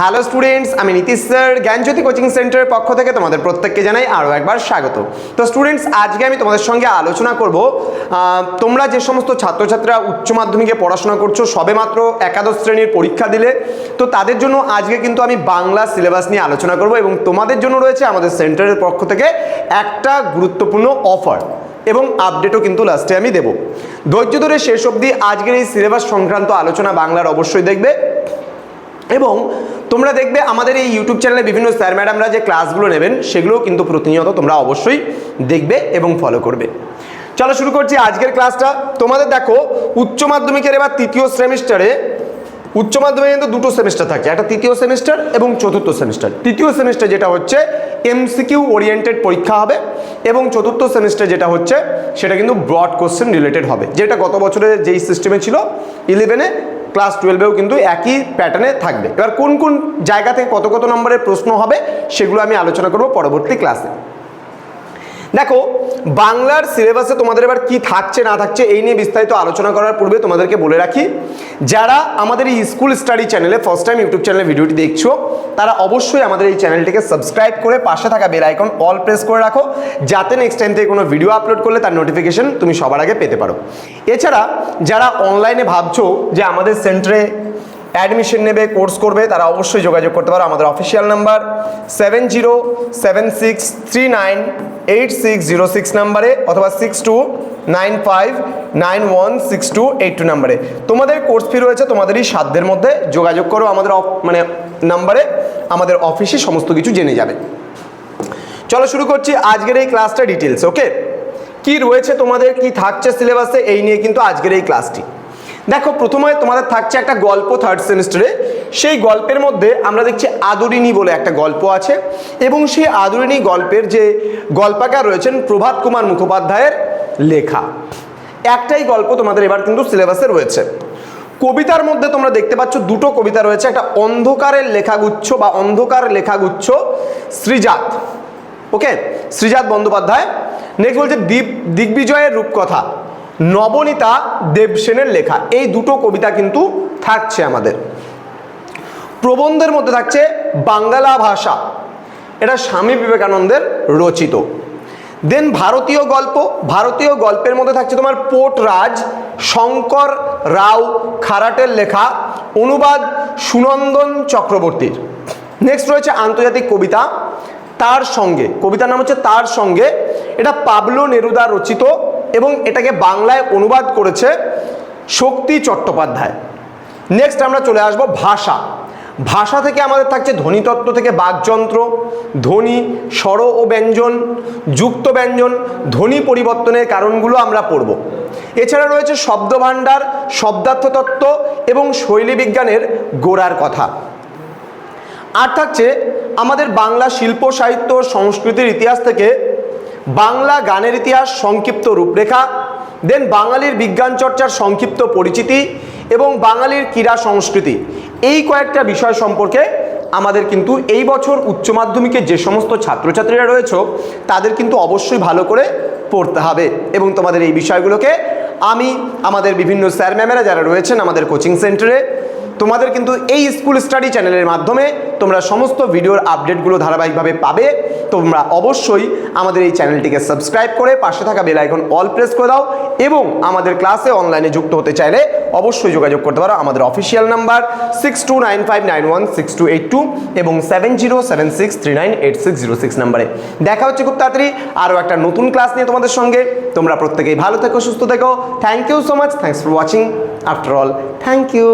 Hello students আমি Nitish sir, জ্ঞানজ্যোতি coaching সেন্টারের পক্ষ থেকে তোমাদের প্রত্যেককে জানাই আরও একবার স্বাগত। তো স্টুডেন্টস আজকে আমি তোমাদের সঙ্গে আলোচনা করব তোমরা যে সমস্ত ছাত্রছাত্রীরা উচ্চ মাধ্যমিকে পড়াশোনা করছ সবেমাত্র একাদশ শ্রেণির পরীক্ষা দিলে, তো তাদের জন্য আজকে কিন্তু আমি বাংলা সিলেবাস নিয়ে আলোচনা করব এবং তোমাদের জন্য রয়েছে আমাদের সেন্টারের পক্ষ থেকে একটা গুরুত্বপূর্ণ অফার এবং আপডেটও কিন্তু লাস্টে আমি দেব। ধৈর্য ধরে শেষ অবধি আজকের এই সিলেবাস সংক্রান্ত আলোচনা বাংলার অবশ্যই দেখবে। এবং তোমরা দেখবে আমাদের এই ইউটিউব চ্যানেলে বিভিন্ন স্যার ম্যাডামরা যে ক্লাসগুলো নেবেন, সেগুলোও কিন্তু প্রতিনিয়ত তোমরা অবশ্যই দেখবে এবং ফলো করবে। চলো শুরু করছি আজকের ক্লাসটা তোমাদের দেখো, উচ্চ মাধ্যমিকের এবার তৃতীয় সেমিস্টারে, উচ্চ মাধ্যমিকে কিন্তু দুটো সেমিস্টার থাকছে একটা তৃতীয় সেমিস্টার এবং চতুর্থ সেমিস্টার। তৃতীয় সেমিস্টার যেটা হচ্ছে এমসিকিউ ওরিয়েন্টেড পরীক্ষা হবে এবং চতুর্থ সেমিস্টার যেটা হচ্ছে, সেটা কিন্তু ব্রড কোশ্চেন রিলেটেড হবে। যেটা গত বছরে যেই সিস্টেমে ছিল ইলেভেনে ক্লাস টুয়েলভেও কিন্তু একই প্যাটার্নে থাকবে। এবার কোন কোন জায়গা থেকে কত কত নম্বরের প্রশ্ন হবে, সেগুলো আমি আলোচনা করব পরবর্তী ক্লাসে দেখো, বাংলার সিলেবাসে তোমাদের এবার কি থাকছে, না থাকছে, এই নিয়ে বিস্তারিত আলোচনা করার পূর্বে তোমাদেরকে বলে রাখি, যারা আমাদের এই স্কুল স্টাডি চ্যানেলে ফার্স্ট টাইম ইউটিউব চ্যানেলে ভিডিওটি দেখছ, তারা অবশ্যই আমাদের এই চ্যানেলটিকে সাবস্ক্রাইব করে পাশে থাকা বেল আইকন অল প্রেস করে রাখো, যাতে নেক্সট টাইম থেকে কোনো ভিডিও আপলোড করলে তার নোটিফিকেশন তুমি সবার আগে পেতে পারো। এছাড়া, যারা অনলাইনে ভাবছ যে আমাদের সেন্টারে অ্যাডমিশন নেবে, কোর্স করবে, তারা অবশ্যই যোগাযোগ করতে পারো। আমাদের official number seven zero seven six three nine eight six zero six নাম্বারে অথবা six two nine five nine one six two eight two নাম্বারে। তোমাদের কোর্স ফি রয়েছে, তোমাদেরই সাধ্যের মধ্যে যোগাযোগ করো আমাদের মানে নাম্বারে, আমাদের অফিসে সমস্ত কিছু জেনে যাবে। চলো শুরু করছি আজকের এই ক্লাসটা ডিটেলস ওকে কি রয়েছে তোমাদের, কি থাকছে সিলেবাসে এই নিয়ে কিন্তু আজকের এই ক্লাসটি দেখো, প্রথমে তোমাদের থাকছে একটা গল্প থার্ড সেমিস্টারে সেই গল্পের মধ্যে আমরা দেখছি আদরিণী বলে একটা গল্প আছে এবং সেই আদরিণী গল্পের যে গল্পাকার রয়েছেন প্রভাত কুমার মুখোপাধ্যায়ের লেখা। একটাই গল্প তোমাদের এবার কিন্তু সিলেবাসে রয়েছে। কবিতার মধ্যে তোমরা দেখতে পাচ্ছ দুটো কবিতা রয়েছে, একটা অন্ধকারের লেখাগুচ্ছ বা অন্ধকার লেখাগুচ্ছ শ্রীজাত ওকে শ্রীজাত বন্দ্যোপাধ্যায়। নেক্সট বলছে দ্বীপ দিগ্বিজয়ের রূপকথা। নবনীতা দেবসেনের লেখা। এই দুটো কবিতা কিন্তু থাকছে আমাদের। প্রবন্ধের মধ্যে থাকছে বাংলা ভাষা। এটা স্বামী বিবেকানন্দের রচিত। দেন ভারতীয় গল্প। ভারতীয় গল্পের মধ্যে থাকছে তোমার পোটরাজ, শঙ্কর রাও খারাটের লেখা অনুবাদ সুনন্দন চক্রবর্তীর। নেক্সট রয়েছে আন্তর্জাতিক কবিতা, তার সঙ্গে। কবিতার নাম হচ্ছে তার সঙ্গে। এটা পাবলো নেরুদা রচিত এবং এটাকে বাংলায় অনুবাদ করেছে শক্তি চট্টোপাধ্যায়। নেক্সট আমরা চলে আসব ভাষা। ভাষা থেকে আমাদের থাকছে ধ্বনিতত্ত্ব থেকে বাকযন্ত্র, ধ্বনি, স্বর ও ব্যঞ্জন, যুক্ত ব্যঞ্জন, ধ্বনি পরিবর্তনের কারণগুলো আমরা পড়ব। এছাড়া রয়েছে শব্দভাণ্ডার, শব্দার্থতত্ত্ব এবং শৈলী বিজ্ঞানের গোড়ার কথা। আর থাকছে আমাদের বাংলা শিল্প, সাহিত্য সংস্কৃতির ইতিহাস থেকে বাংলা গানের ইতিহাস সংক্ষিপ্ত রূপরেখা দেন বাঙালির বিজ্ঞান চর্চার সংক্ষিপ্ত পরিচিতি এবং বাঙালির ক্রীড়া সংস্কৃতি। এই কয়েকটা বিষয় সম্পর্কে আমাদের কিন্তু এই বছর উচ্চ মাধ্যমিকে যে সমস্ত ছাত্রছাত্রীরা রয়েছে, তাদের কিন্তু অবশ্যই ভালো করে পড়তে হবে। এবং তোমাদের এই বিষয়গুলোকে আমি, আমাদের বিভিন্ন স্যার ম্যামেরা যারা রয়েছেন আমাদের কোচিং সেন্টারে তোমাদের কিন্তু এই স্কুল স্টাডি চ্যানেলের মাধ্যমে তোমরা সমস্ত ভিডিওর আপডেটগুলো ধারাবাহিকভাবে পাবে। তোমরা অবশ্যই আমাদের এই চ্যানেলটিকে সাবস্ক্রাইব করে পাশে থাকা বেল আইকন অল প্রেস করে দাও এবং আমাদের ক্লাসে অনলাইনে যুক্ত হতে চাইলে অবশ্যই যোগাযোগ করতে পারো। আমাদের official number six two nine five nine one six two eight two এবং seven zero seven six three nine eight six zero six নাম্বারে। দেখা হচ্ছে খুব তাড়াতাড়ি আরও একটা নতুন ক্লাস নিয়ে তোমাদের সঙ্গে। তোমরা প্রত্যেকেই ভালো থেকো, সুস্থ থেকো। Thank you so much thanks for watching after all thank you